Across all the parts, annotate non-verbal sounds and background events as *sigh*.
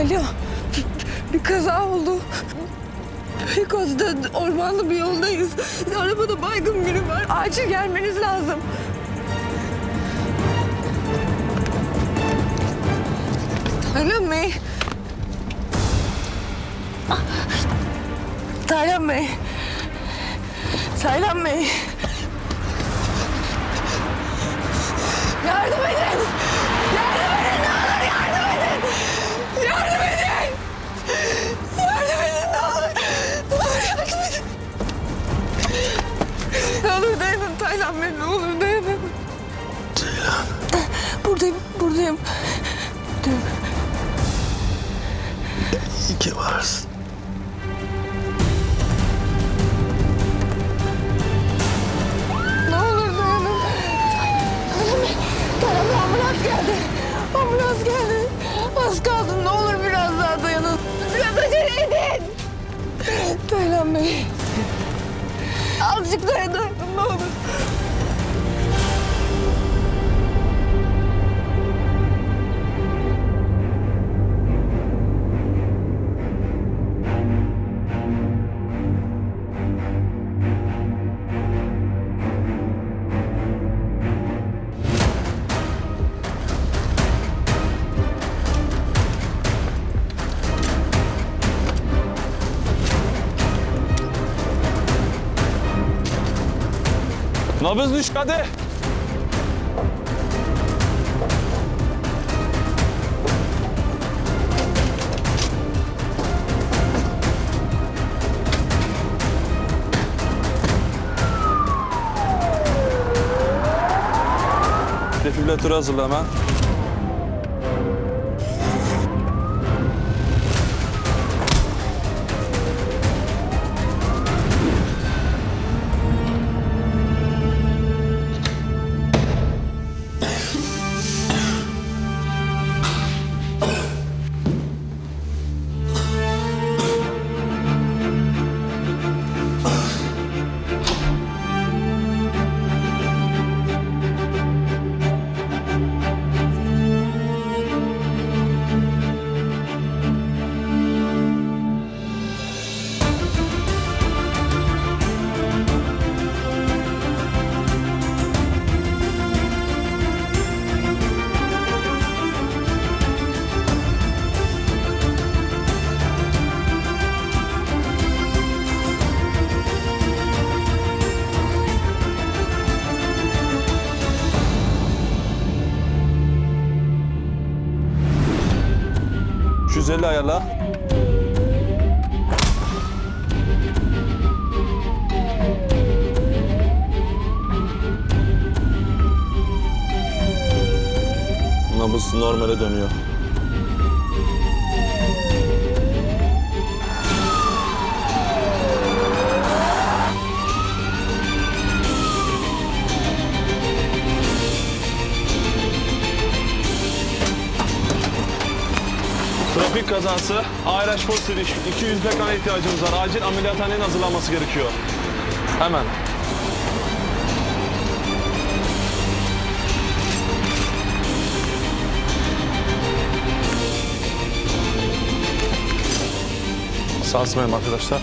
Alo, bir kaza oldu. Beykoz'da ormanlı bir yoldayız. Arabada baygın biri var. Acil gelmeniz lazım. Taylan Bey. Taylan Bey. Taylan Bey. Yardım edin. Buradayım. Buradayım. İyi ki varsın. Ne olur dayanın. Bey ambulans geldi. Ambulans geldi. Az kaldı ne olur biraz daha dayanın. Biraz acele edin. Taylan Bey. Azıcık dayanın ne olur. Nabız düş hadi. Defibrilatörü hazırla hemen. Şu 150 ayarla. Nabız normale dönüyor. Ayraç Polis İliş, 200 bekana ihtiyacımız var. Acil ameliyathanenin hazırlanması gerekiyor. Hemen. Sarsmayalım arkadaşlar.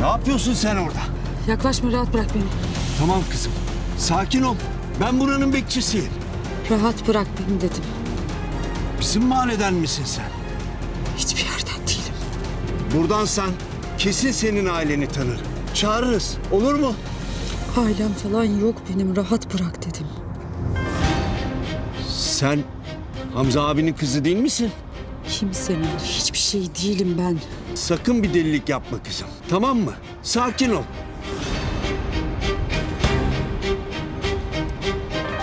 Ne yapıyorsun sen orada? Yaklaşma rahat bırak beni. Tamam kızım. Sakin ol. Ben buranın bekçisiyim. Rahat bırak beni dedim. Bizim mahalleden misin sen? Hiçbir yerden değilim. Buradansan kesin senin aileni tanırım. Çağırırız. Olur mu? Ailem falan yok benim rahat bırak dedim. Sen Hamza abinin kızı değil misin? Kimsenin hiçbir şey değilim ben. Sakın bir delilik yapma kızım. Tamam mı? Sakin ol.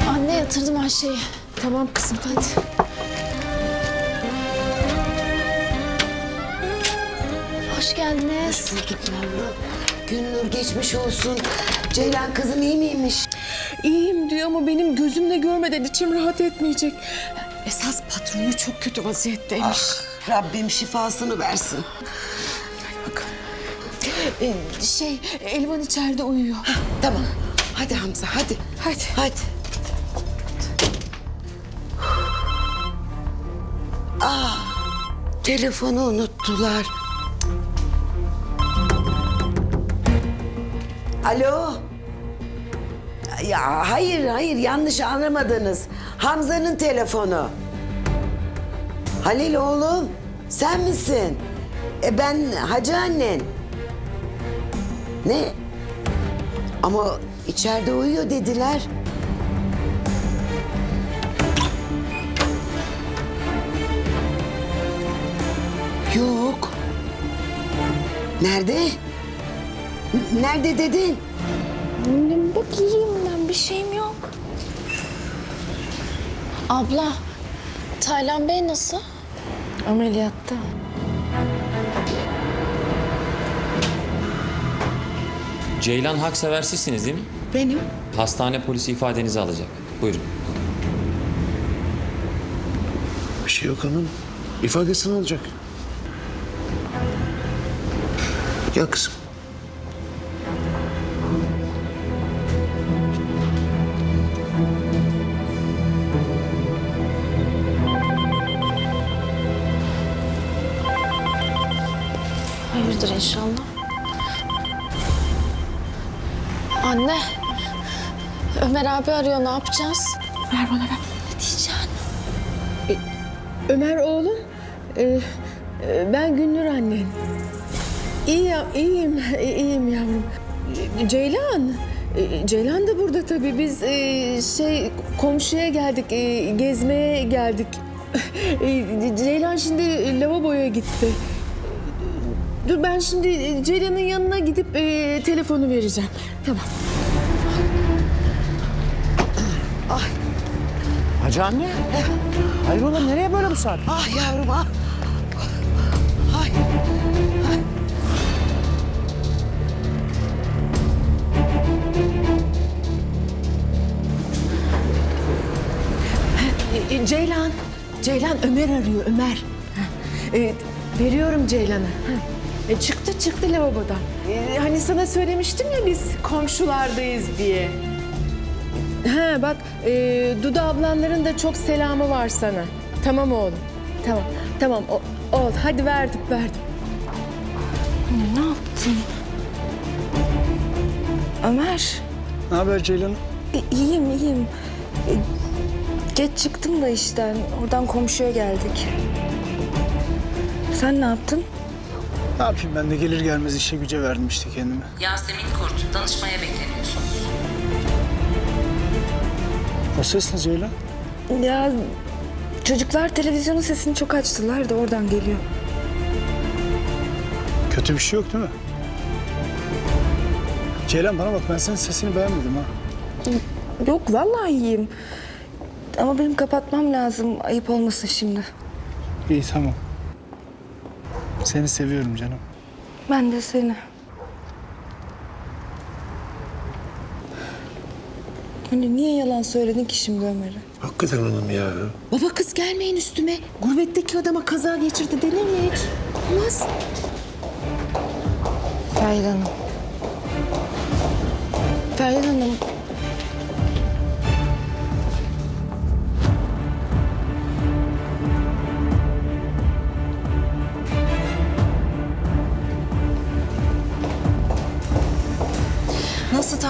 Anne yatırdım Ayşe'yi. Tamam kızım hadi. Hoş geldiniz. Günnur geçmiş olsun. Ceylan kızım iyi miymiş? İyiyim diyor ama benim gözümle görmeden içim rahat etmeyecek. Esas patronu çok kötü vaziyetteymiş. Rabbim şifasını versin. Bakalım. Ee, şey, Elvan içeride uyuyor. Tamam. Hadi Hamza hadi. Hadi. Hadi. Aa, telefonu unuttular. Alo. Ya hayır hayır yanlış anlamadınız. Hamza'nın telefonu. Halil oğlum sen misin? E ben hacı annen. Ne? Ama içeride uyuyor dediler. Yok. Nerede? Nerede dedin? Annem bir şeyim yok. Abla, Taylan Bey nasıl? Ameliyatta. Ceylan Haksever sizsiniz değil mi? Benim. Hastane polisi ifadenizi alacak. Buyurun. Bir şey yok hanım. İfadesini alacak. Gel kızım. İnşallah. Anne, Ömer abi arıyor ne yapacağız? Ver bana ver. Ne diyeceksin? Ömer oğlum. Ee, e, ben Günnur annen. İyi, iyiyim, *laughs* iyiyim yavrum. E, Ceylan. e, Ceylan da burada tabii. Biz e, şey komşuya geldik, e, gezmeye geldik. *laughs* E, Ceylan şimdi lavaboya gitti. Dur ben şimdi Ceylan'ın yanına gidip e, telefonu vereceğim. Tamam. Hacı anne. Hayrola nereye böyle bu saat? Ah yavrum ah. Ay. E, e, Ceylan. Ceylan Ömer arıyor Ömer. E, veriyorum Ceylan'a. E, çıktı çıktı lavabodan. E, hani sana söylemiştim ya biz komşulardayız diye. Ha bak e, Duda ablanların da çok selamı var sana. Tamam oğlum. Tamam. Tamam o, oldu. Hadi verdim verdim. Ne yaptın? Ömer. Ne haber Ceylan? E, iyiyim iyiyim. E, geç çıktım da işten. Oradan komşuya geldik. Sen ne yaptın? Ne yapayım ben de gelir gelmez işe güce verdim işte kendime. Yasemin Kurt danışmaya bekleniyorsunuz. O ses ne Ceylan? Ya çocuklar televizyonun sesini çok açtılar da oradan geliyor. Kötü bir şey yok değil mi? Ceylan bana bak ben senin sesini beğenmedim ha. Yok vallahi iyiyim. Ama benim kapatmam lazım. Ayıp olmasın şimdi. İyi tamam. Seni seviyorum canım. Ben de seni. Hani niye yalan söyledin ki şimdi Ömer'e? Hakikaten hanım ya. Baba kız gelmeyin üstüme. Gurbetteki adama kaza geçirdi denir mi hiç? Olmaz. Feride Hanım. Feride Hanım.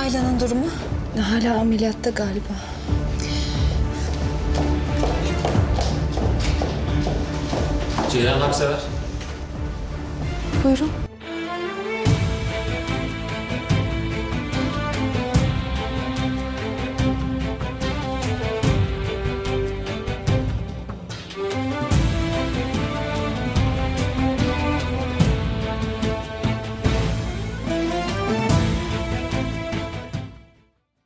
Nasıl Taylan'ın durumu? Hala ameliyatta galiba. Ceylan Haksever. Buyurun.